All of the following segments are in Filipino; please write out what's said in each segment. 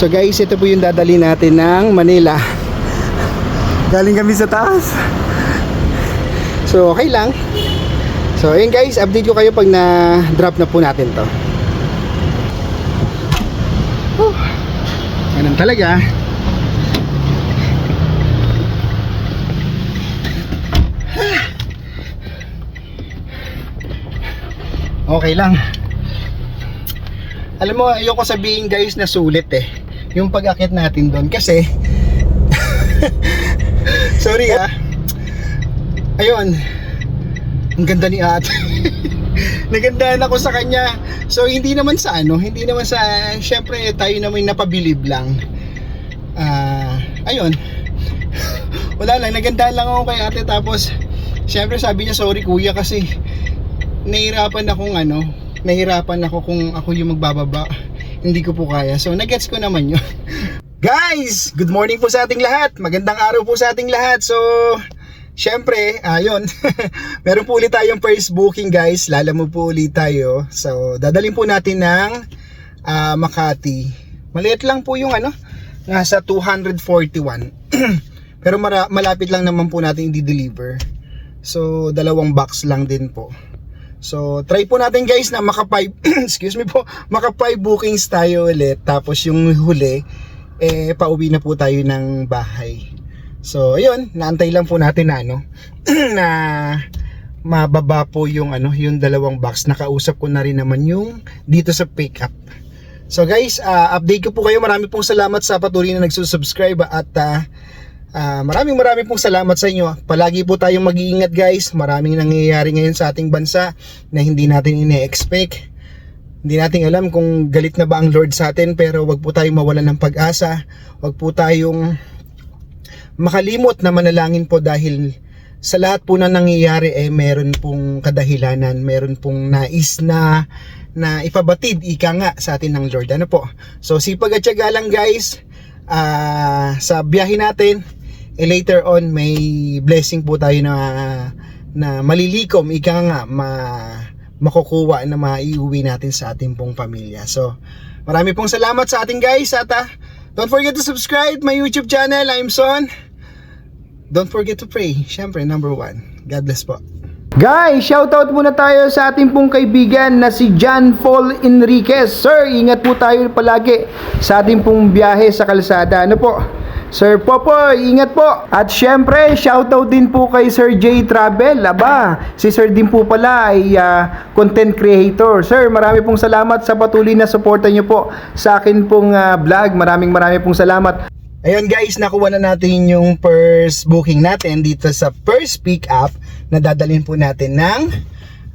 So guys, ito po yung dadali natin ng Manila. Galing kami sa taas. So okay lang. So ayun guys, update ko kayo pag na-drop na po natin to. Whew. Ganun talaga. Okay lang. Alam mo, ayoko sabihin guys na sulit eh. Yung pag-akit natin doon kasi Sorry ah. Ayun. Ang ganda ni ate. Nagandahan ako sa kanya. So hindi naman sa ano, hindi naman sa syempre tayo naman napabilib lang. Ah, ayun. Wala lang, nagandahan lang ako kay ate tapos syempre sabi niya sorry kuya kasi nahirapan akong ano, nahirapan ako kung ako yung magbababa. Hindi ko po kaya. So, nagets ko naman yun. Guys, good morning po sa ating lahat. Magandang araw po sa ating lahat. So, syempre, ayun. Meron po ulit tayong first booking guys. Lala mo po ulit tayo. So, dadalhin po natin ng ah, Makati. Maliit lang po yung ano, nasa 241. Pero mara- malapit lang naman po natin i-deliver. So, dalawang box lang din po. So, try po natin guys na maka 5 excuse me po, maka 5 bookings tayo ulit. Tapos yung huli eh pauwi na po tayo ng bahay. So, ayun, naantay lang po natin na ano na mababa po yung ano, yung dalawang box. Nakausap ko na rin naman yung dito sa pickup. So guys, ah, update ko po kayo. Marami pong salamat sa patuloy na nagsusubscribe at ah, Ah, maraming maraming pong salamat sa inyo. Palagi po tayong mag-iingat guys. Maraming nangyayari ngayon sa ating bansa na hindi natin ine-expect. Hindi natin alam kung galit na ba ang Lord sa atin pero wag po tayong mawalan ng pag-asa. Wag po tayong makalimot na manalangin po dahil sa lahat po na nangyayari eh meron pong kadahilanan, meron pong nais na na ipabatid ika nga sa atin ng Lord. Ano po? So sipag at lang guys. Ah, sa biyahe natin eh later on may blessing po tayo na na malilikom ika nga ma makukuha na maiuwi natin sa ating pong pamilya. So, marami pong salamat sa ating guys at ah, don't forget to subscribe my YouTube channel. I'm Son. Don't forget to pray. Siyempre, number one. God bless po. Guys, shoutout muna tayo sa ating pong kaibigan na si John Paul Enriquez. Sir, ingat po tayo palagi sa ating pong biyahe sa kalsada. Ano po? Sir Popoy, ingat po. At syempre, shoutout din po kay Sir J Travel. Aba, si Sir din po pala ay ah, content creator. Sir, marami pong salamat sa patuloy na suporta niyo po sa akin pong ah, vlog. Maraming marami pong salamat. Ayun guys, nakuha na natin yung first booking natin dito sa first pick up na dadalhin po natin ng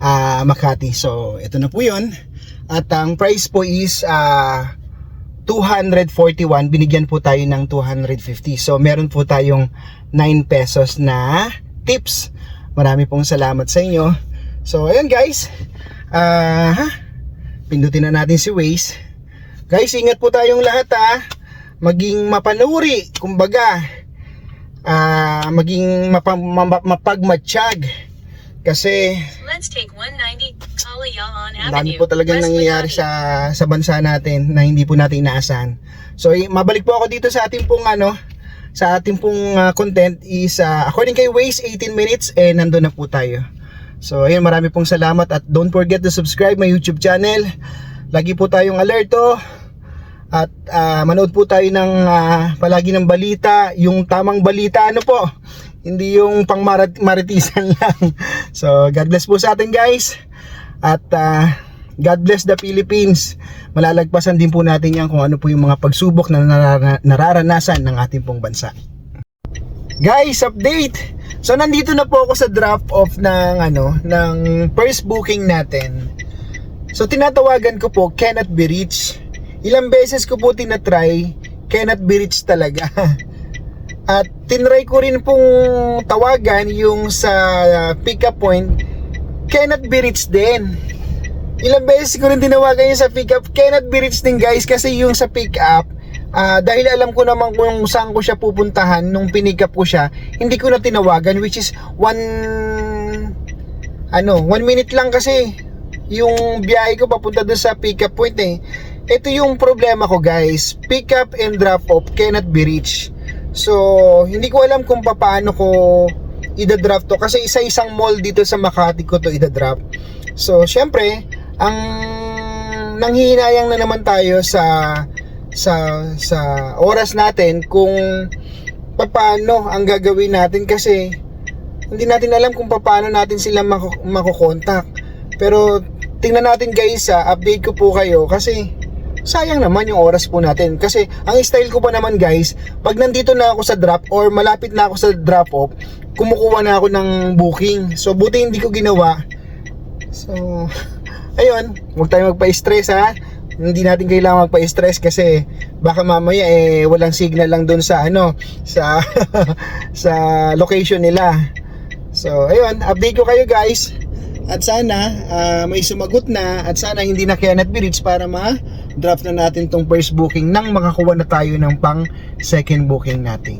ah, Makati. So, ito na po yun. At ang price po is ah, 241. Binigyan po tayo ng 250. So, meron po tayong 9 pesos na tips. Marami pong salamat sa inyo. So, ayun guys. Ah, pindutin na natin si Waze. Guys, ingat po tayong lahat ha maging mapanuri, kumbaga, ah maging mapa, ma, mapagmatsyag. Kasi Let's take 190 Kalayaan ang dami po talagang West nangyayari sa sa bansa natin na hindi po natin inaasahan. So mabalik po ako dito sa ating pong ano, sa ating pong ah, content is ah, according kay Waze 18 minutes eh nandun na po tayo. So ayun marami pong salamat at don't forget to subscribe my YouTube channel. Lagi po tayong alerto at ah, manood po tayo ng ah, palagi ng balita, yung tamang balita ano po. Hindi yung pang maritisan lang. So God bless po sa atin guys. At ah, God bless the Philippines. Malalagpasan din po natin yan kung ano po yung mga pagsubok na narara- nararanasan ng ating pong bansa. Guys, update. So nandito na po ako sa drop off ng ano, ng first booking natin. So tinatawagan ko po cannot be reached. Ilang beses ko po tinatry, cannot be reached talaga. At tinry ko rin pong tawagan yung sa uh, pickup point, cannot be reached din. Ilang beses ko rin tinawagan yung sa pickup, cannot be reached din guys kasi yung sa pickup, ah dahil alam ko naman kung saan ko siya pupuntahan nung pinick up ko siya, hindi ko na tinawagan which is one ano, one minute lang kasi yung biyahe ko papunta doon sa pickup point eh. ito yung problema ko guys. Pick up and drop off cannot be reached. So, hindi ko alam kung paano ko ida-drop to kasi isa-isang mall dito sa Makati ko to ida-drop. So, syempre, ang nanghihinayang na naman tayo sa sa sa oras natin kung paano ang gagawin natin kasi hindi natin alam kung paano natin sila makokontak. Pero tingnan natin guys, sa update ko po kayo kasi sayang naman yung oras po natin. Kasi ang style ko pa naman guys, pag nandito na ako sa drop or malapit na ako sa drop off, kumukuha na ako ng booking. So buti hindi ko ginawa. So, ayun, huwag tayo magpa-stress ha. Hindi natin kailangan magpa-stress kasi baka mamaya eh walang signal lang doon sa ano, sa sa location nila. So, ayun, update ko kayo guys. At sana ah, may sumagot na at sana hindi na cannot be reached para ma-drop na natin tong first booking nang makakuha na tayo ng pang second booking natin.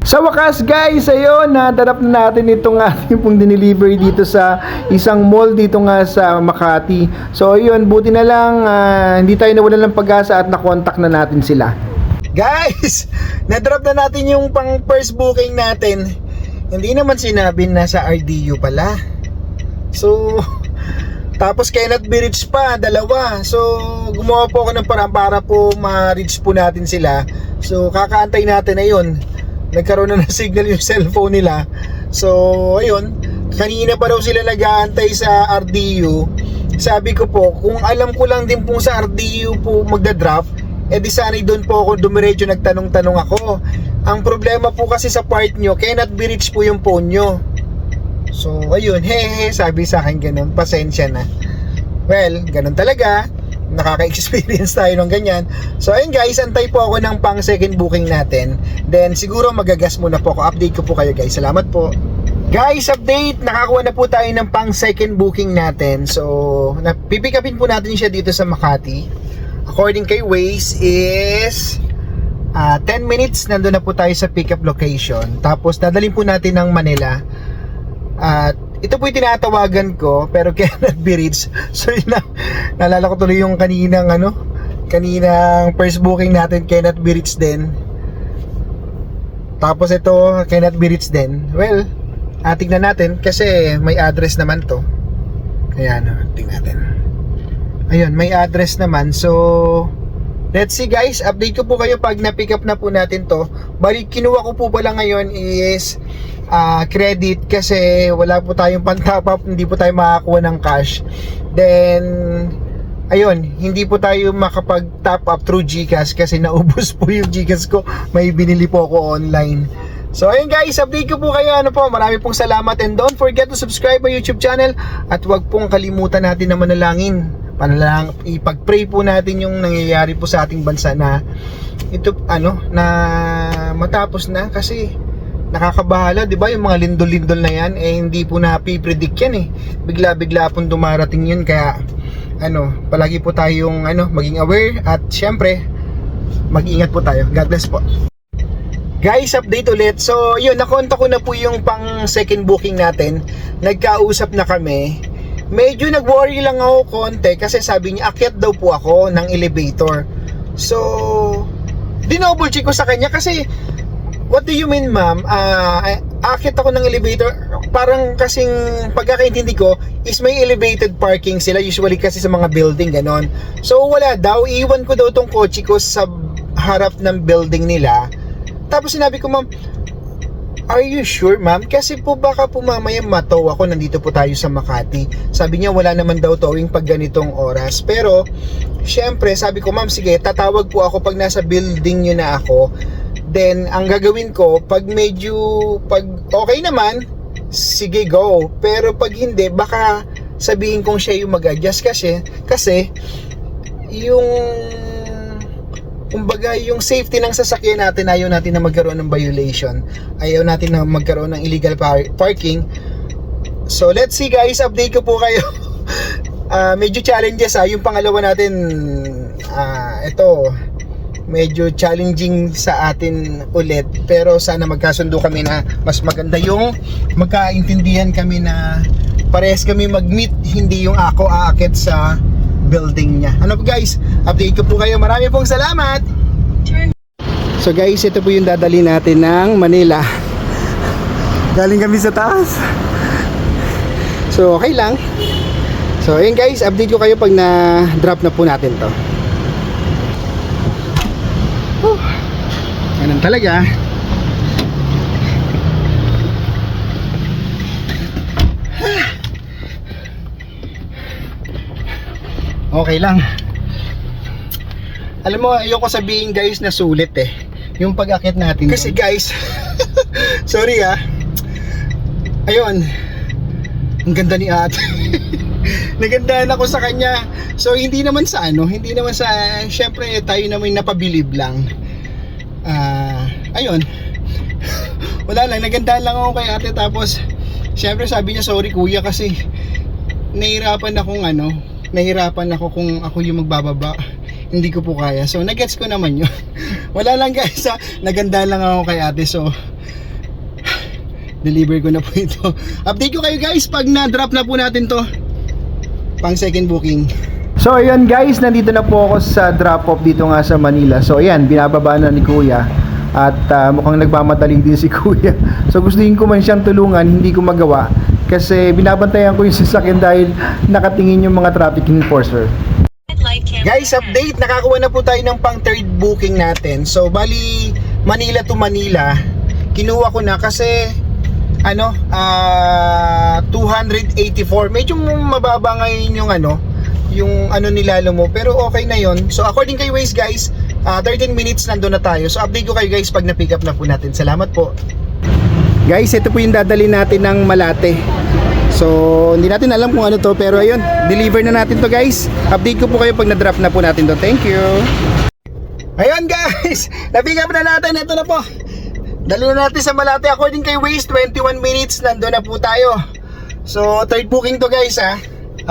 Sa wakas guys, ayun, nadarap na natin itong ating pong dinelivery dito sa isang mall dito nga sa Makati. So ayun, buti na lang ah, hindi tayo nawalan ng pag-asa at nakontak na natin sila. Guys, nadrop na natin yung pang first booking natin. Hindi naman sinabi na sa RDU pala. So, tapos cannot be reached pa, dalawa. So, gumawa po ako ng parang para po ma-reach po natin sila. So, kakaantay natin na yun. Nagkaroon na ng signal yung cellphone nila. So, ayun. Kanina pa daw sila nag-aantay sa RDU. Sabi ko po, kung alam ko lang din po sa RDU po magda-drop, eh di sana'y doon po ako dumiretso nagtanong-tanong ako. Ang problema po kasi sa part nyo, cannot be reached po yung phone nyo. So, ayun, hehe, sabi sa akin ganun, pasensya na. Well, ganun talaga. Nakaka-experience tayo ng ganyan. So, ayun guys, antay po ako ng pang second booking natin. Then, siguro magagas muna po ako. Update ko po kayo guys. Salamat po. Guys, update! Nakakuha na po tayo ng pang second booking natin. So, napipikapin po natin siya dito sa Makati. According kay Waze is ah 10 minutes nandun na po tayo sa pickup location. Tapos dadalhin po natin ng Manila. At ito po yung tinatawagan ko pero cannot be reached. So yun na, naalala ko tuloy yung kaninang ano, kaninang first booking natin cannot be reached din. Tapos ito cannot be reached din. Well, ah, tignan natin kasi may address naman to. Ayan, oh, tingnan natin. Ayun, may address naman. So, let's see guys. Update ko po kayo pag na-pick up na po natin to. Bali, kinuha ko po pala ngayon is ah, credit kasi wala po tayong pan-top up. Hindi po tayo makakuha ng cash. Then, ayun, hindi po tayo makapag-top up through GCash kasi naubos po yung GCash ko. May binili po ako online. So ayun guys, update ko po kayo ano po. Marami pong salamat and don't forget to subscribe my YouTube channel at wag pong kalimutan natin na manalangin. Panalang ipag-pray po natin yung nangyayari po sa ating bansa na ito ano na matapos na kasi nakakabahala, 'di ba? Yung mga lindol-lindol na 'yan eh hindi po napipredict yan eh. Bigla-bigla pong dumarating 'yun kaya ano, palagi po tayong ano, maging aware at syempre mag-ingat po tayo. God bless po. Guys, update ulit. So, yun, nakonta ko na po yung pang second booking natin. Nagkausap na kami. Medyo nag-worry lang ako konti kasi sabi niya, akyat daw po ako ng elevator. So, dinoble check ko sa kanya kasi, what do you mean ma'am? Ah, akyat ako ng elevator. Parang kasing pagkakaintindi ko is may elevated parking sila usually kasi sa mga building ganon. So, wala daw. Iwan ko daw tong kotse ko sa harap ng building nila. Tapos sinabi ko, ma'am, Are you sure, ma'am? Kasi po baka po mamaya matow ako, nandito po tayo sa Makati. Sabi niya wala naman daw towing pag ganitong oras. Pero, syempre, sabi ko, ma'am, sige, tatawag po ako pag nasa building niyo na ako. Then, ang gagawin ko, pag medyo, pag okay naman, sige, go. Pero pag hindi, baka sabihin kong siya yung mag-adjust kasi, kasi, yung kumbaga yung safety ng sasakyan natin ayaw natin na magkaroon ng violation. Ayaw natin na magkaroon ng illegal par- parking. So let's see guys. Update ko po kayo. Ah, medyo challenges ha yung pangalawa natin ah ito medyo challenging sa atin ulit pero sana magkasundo kami na mas maganda yung magkaintindihan kami na parehas kami mag-meet hindi yung ako aakit sa building niya. Ano po guys, update ko po kayo. Marami pong salamat! So guys, ito po yung dadali natin ng Manila. Galing kami sa taas. So okay lang. So ayun guys, update ko kayo pag na-drop na po natin to. Whew. Ganun talaga. Okay lang. Alam mo, ayoko sabihin guys na sulit eh. Yung pag-akit natin. Kasi guys, sorry ah. Ayun. Ang ganda ni ate. Nagandahan ako sa kanya. So hindi naman sa ano, hindi naman sa syempre tayo naman napabilib lang. Ah, ayun. Wala lang, nagandahan lang ako kay ate tapos syempre sabi niya sorry kuya kasi nahirapan akong ano, nahirapan ako kung ako yung magbababa. Hindi ko po kaya. So nagets ko naman yun. Wala lang guys, ha? nagandahan lang ako kay ate so deliver ko na po ito. Update ko kayo guys pag na-drop na po natin to pang second booking. So ayun guys, nandito na po ako sa drop off dito nga sa Manila. So ayan, binababa na ni Kuya at ah, mukhang nagmamadali din si Kuya. So gustuhin ko man siyang tulungan, hindi ko magawa kasi binabantayan ko yung sasakyan dahil nakatingin yung mga traffic enforcer. Guys, update. Nakakuha na po tayo ng pang third booking natin. So, bali, Manila to Manila. Kinuha ko na kasi, ano, ah 284. Medyo mababa ngayon yung ano, yung ano nilalo mo. Pero okay na yon So, according kay Waze, guys, ah 13 minutes nandun na tayo. So, update ko kayo guys pag na-pick up na po natin. Salamat po. Guys, ito po yung dadali natin ng Malate. So, hindi natin alam kung ano to pero ayun, deliver na natin to guys. Update ko po kayo pag na-drop na po natin to. Thank you. Ayun guys, na-pick up na natin. Ito na po. Dali na natin sa Malate. According kay Waze, 21 minutes nandun na po tayo. So, third booking to guys ha.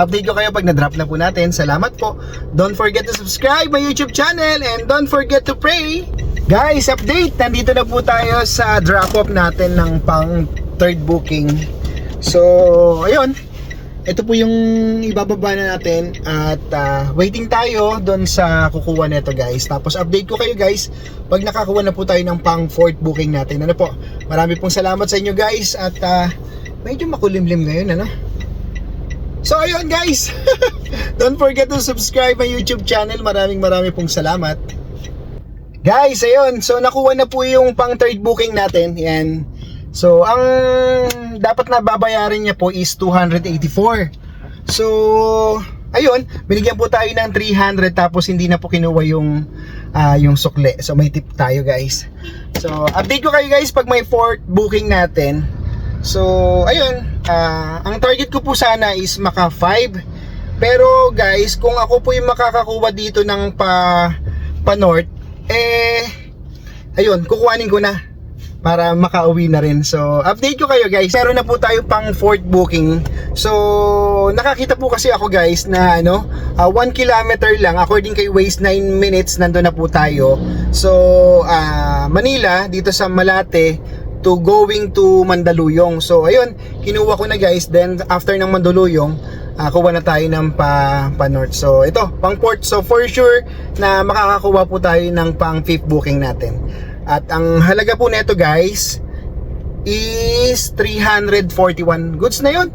Update ko kayo pag na-drop na po natin. Salamat po. Don't forget to subscribe my YouTube channel and don't forget to pray. Guys, update. Nandito na po tayo sa drop-off natin ng pang third booking. So, ayun. Ito po yung ibababa na natin at ah, waiting tayo doon sa kukuha nito guys. Tapos update ko kayo guys pag nakakuha na po tayo ng pang fourth booking natin. Ano po? Marami pong salamat sa inyo guys at ah, medyo makulimlim ngayon ano. So ayun guys. Don't forget to subscribe my YouTube channel. Maraming marami pong salamat. Guys, ayun. So nakuha na po yung pang third booking natin. Yan. So ang dapat na babayaran niya po is 284. So ayun, binigyan po tayo ng 300 tapos hindi na po kinuha yung ah, yung sukle. So may tip tayo, guys. So update ko kayo guys pag may fourth booking natin. So ayun, ah, ang target ko po sana is maka 5. Pero guys, kung ako po yung makakakuha dito ng pa pa north, eh ayun, kukuhanin ko na para makauwi na rin. So, update ko kayo guys. Meron na po tayo pang fourth booking. So, nakakita po kasi ako guys na ano, 1 kilometer lang according kay Waze 9 minutes nandun na po tayo. So, ah, Manila dito sa Malate to going to Mandaluyong. So, ayun, kinuha ko na guys. Then, after ng Mandaluyong, ah, kuha na tayo ng pa, pa north. So, ito, pang port. So, for sure na makakakuha po tayo ng pang fifth booking natin. At ang halaga po nito guys is 341 goods na yun.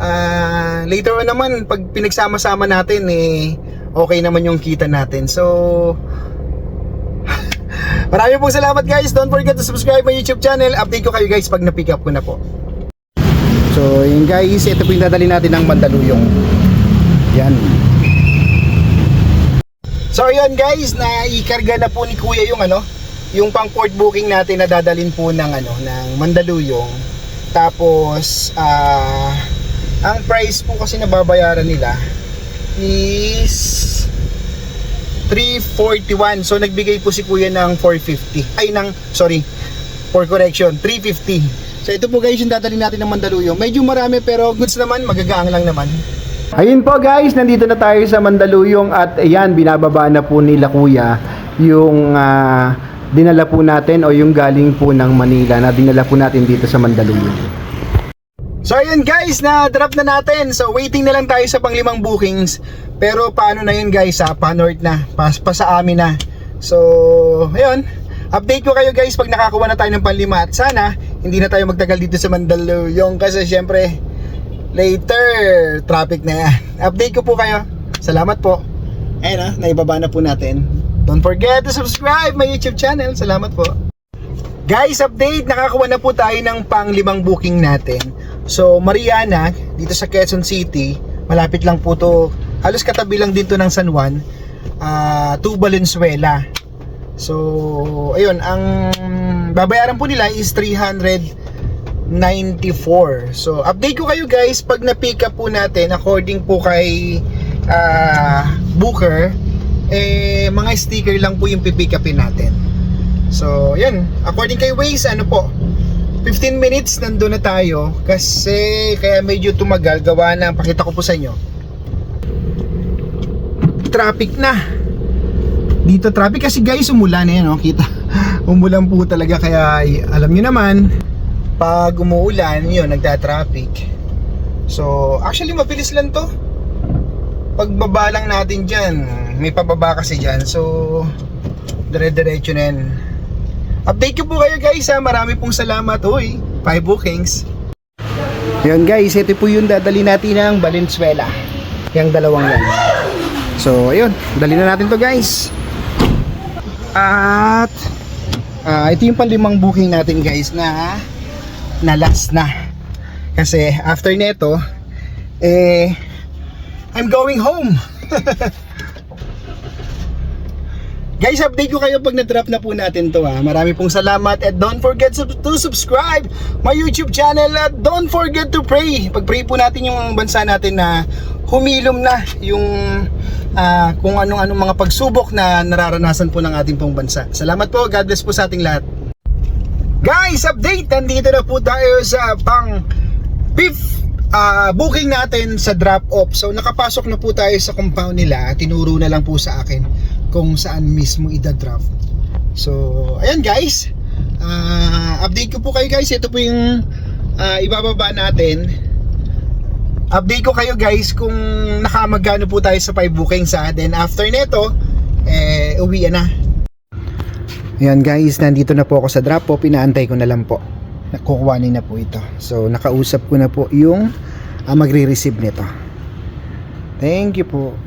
Ah, later on naman pag pinagsama-sama natin eh okay naman yung kita natin. So Maraming pong salamat guys. Don't forget to subscribe my YouTube channel. Update ko kayo guys pag na-pick up ko na po. So, yun guys, ito po yung dadali natin ng Mandaluyong. Yan. So, yun guys, naikarga na po ni Kuya yung ano, yung pang port booking natin na dadalin po ng ano, ng Mandaluyong. Tapos, ah, ang price po kasi na babayaran nila is 341. So nagbigay po si Kuya ng 450. Ay ng sorry. For correction, 350. So ito po guys yung dadalhin natin ng Mandaluyong. Medyo marami pero goods naman, magagaang lang naman. Ayun po guys, nandito na tayo sa Mandaluyong at ayan, binababa na po nila Kuya yung ah, dinala po natin o yung galing po ng Manila na dinala po natin dito sa Mandaluyong. So ayun guys, na drop na natin. So waiting na lang tayo sa panglimang bookings. Pero paano na yun guys ha? Pa north na. Pa, pa sa amin na. So, ayun. Update ko kayo guys pag nakakuha na tayo ng panlima. At sana, hindi na tayo magtagal dito sa Mandaluyong. Kasi syempre, later, traffic na yan. Update ko po kayo. Salamat po. Ayun ha, naibaba na po natin. Don't forget to subscribe my YouTube channel. Salamat po. Guys, update! Nakakuha na po tayo ng panglimang booking natin. So, Mariana, dito sa Quezon City, malapit lang po to, halos katabi lang din to ng San Juan, ah, to Valenzuela. So, ayun, ang babayaran po nila is 394. So, update ko kayo guys pag na-pick up po natin according po kay ah, Booker, eh, mga sticker lang po yung pipick upin natin. So, yan. According kay Waze, ano po, 15 minutes nandun na tayo kasi kaya medyo tumagal gawa na pakita ko po sa inyo. Traffic na. Dito traffic kasi guys umulan eh no, kita. Umulan po talaga kaya ay, alam niyo naman pag umuulan yun nagta-traffic. So, actually mabilis lang to. Pagbaba lang natin diyan, may pababa kasi diyan. So, dire-diretso na yan. Update ko po kayo guys ha. Marami pong salamat. Uy, 5 bookings. Yun guys, ito po yung dadali natin ng Valenzuela. Yung dalawang yan. So, ayun. Dali na natin to guys. At, ah, ito yung panlimang booking natin guys na na last na. Kasi after neto, eh, I'm going home. Guys, update ko kayo pag na-drop na po natin to ha. Marami pong salamat at don't forget to subscribe my YouTube channel at don't forget to pray. Pag-pray po natin yung bansa natin na humilom na yung ah, kung anong-anong mga pagsubok na nararanasan po ng ating pong bansa. Salamat po. God bless po sa ating lahat. Guys, update! Nandito na po tayo sa pang fifth ah, booking natin sa drop-off. So, nakapasok na po tayo sa compound nila. Tinuro na lang po sa akin kung saan mismo ida-drop. So, ayan guys. Ah, update ko po kayo guys. Ito po yung ah, ibababa natin. Update ko kayo guys kung nakamagano po tayo sa 5 bookings ha. Then after neto, eh, uwi na. Ayan guys, nandito na po ako sa drop off. Pinaantay ko na lang po. Nakukuhanin na po ito. So, nakausap ko na po yung ah, magre-receive nito. Thank you po.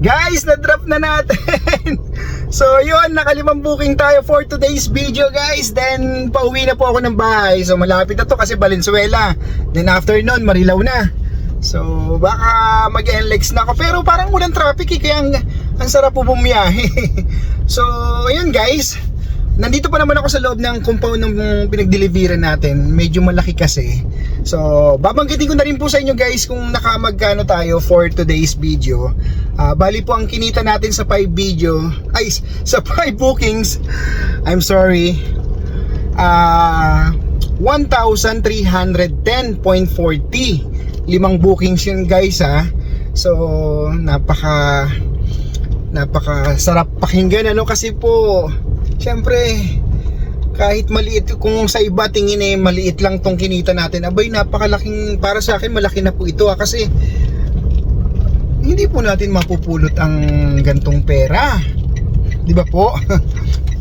Guys, na-drop na natin. so, yun, nakalimang booking tayo for today's video, guys. Then, pauwi na po ako ng bahay. So, malapit na to kasi Valenzuela. Then, after nun, Marilaw na. So, baka mag-NLEX na ako. Pero parang walang traffic eh, kaya ang, ang sarap po bumiyahe. so, ayun guys. Nandito pa naman ako sa loob ng compound ng pinag-deliveran natin. Medyo malaki kasi. So, babanggitin ko na rin po sa inyo guys kung nakamagkano tayo for today's video. Ah, bali po ang kinita natin sa 5 video, ay sa 5 bookings. I'm sorry. Ah, 1,310.40. Limang bookings yun guys ha. So, napaka napaka sarap pakinggan ano kasi po syempre kahit maliit kung sa iba tingin eh maliit lang tong kinita natin. Abay napakalaking para sa akin malaki na po ito ah, kasi hindi po natin mapupulot ang gantong pera. Di ba po?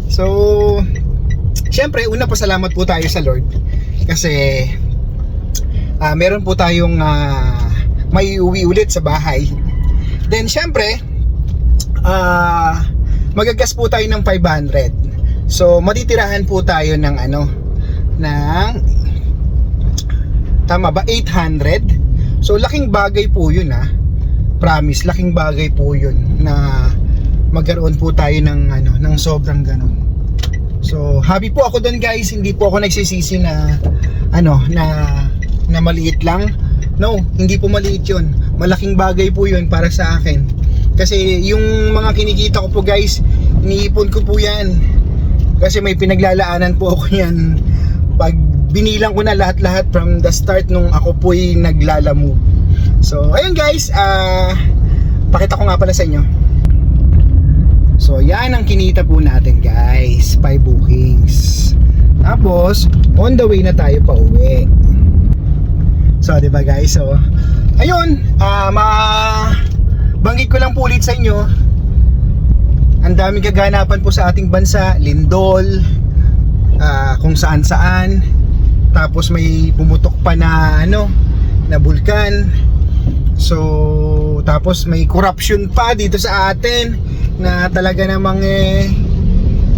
So syempre una pasalamat po tayo sa Lord. Kasi ah, meron po tayong ah, may uwi ulit sa bahay. Then syempre ah magagas po tayo ng 500 so matitirahan po tayo ng ano ng tama ba 800 so laking bagay po yun ah. Promise laking bagay po yun na magkaroon po tayo ng ano ng sobrang ganun. So happy po ako doon guys. Hindi po ako nagsisisi na ano na na maliit lang. No hindi po maliit yun. Malaking bagay po yun para sa akin. Kasi yung mga kinikita ko po guys, iniipon ko po yan. Kasi may pinaglalaanan po ako yan. Pag binilang ko na lahat-lahat from the start nung ako po'y naglalamove. So, ayun guys, ah pakita ko nga pala sa inyo. So, yan ang kinita po natin guys. 5 bookings. Tapos, on the way na tayo pa uwi. So, di ba guys? So, ayun, ah ma banggit ko lang po ulit sa inyo. Ang daming kaganapan po sa ating bansa, lindol, ah, kung saan saan. Tapos may pumutok pa na ano, na bulkan. So, tapos may corruption pa dito sa atin na talaga namang eh,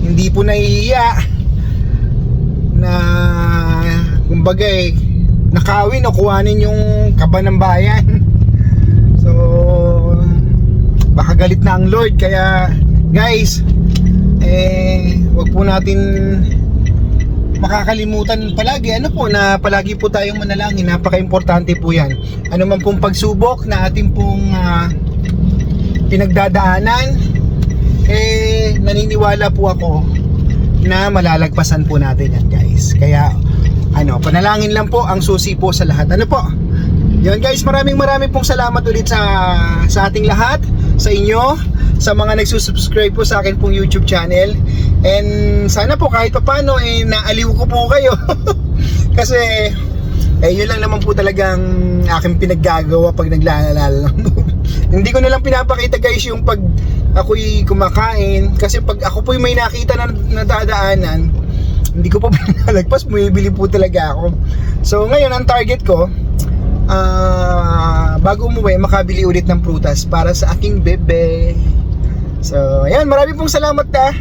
hindi po naiiya na kumbaga eh, nakawin o kuhanin yung kaba ng bayan. So, baka galit na ang Lord kaya guys, eh, wag po natin makakalimutan palagi. Ano po na palagi po tayong manalangin. Napaka-importante po yan. Ano man pong pagsubok na ating pong ah, pinagdadaanan eh naniniwala po ako na malalagpasan po natin yan guys. Kaya ano panalangin lang po ang susi po sa lahat. Ano po? Yun guys maraming maraming pong salamat ulit sa sa ating lahat sa inyo sa mga nagsusubscribe po sa akin pong YouTube channel. And sana po kahit papano eh naaliw ko po kayo. Kasi eh yun lang naman po talagang aking pinaggagawa pag naglalala lang. Hindi ko na lang pinapakita guys yung pag ako'y kumakain. Kasi pag ako po'y may nakita na nadadaanan hindi ko po pinalagpas bumibili po talaga ako. So ngayon ang target ko ah bago umuwi makabili ulit ng prutas para sa aking bebe so ayan marami pong salamat na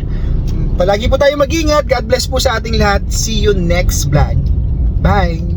palagi po tayo mag-ingat. God bless po sa ating lahat. See you next vlog. Bye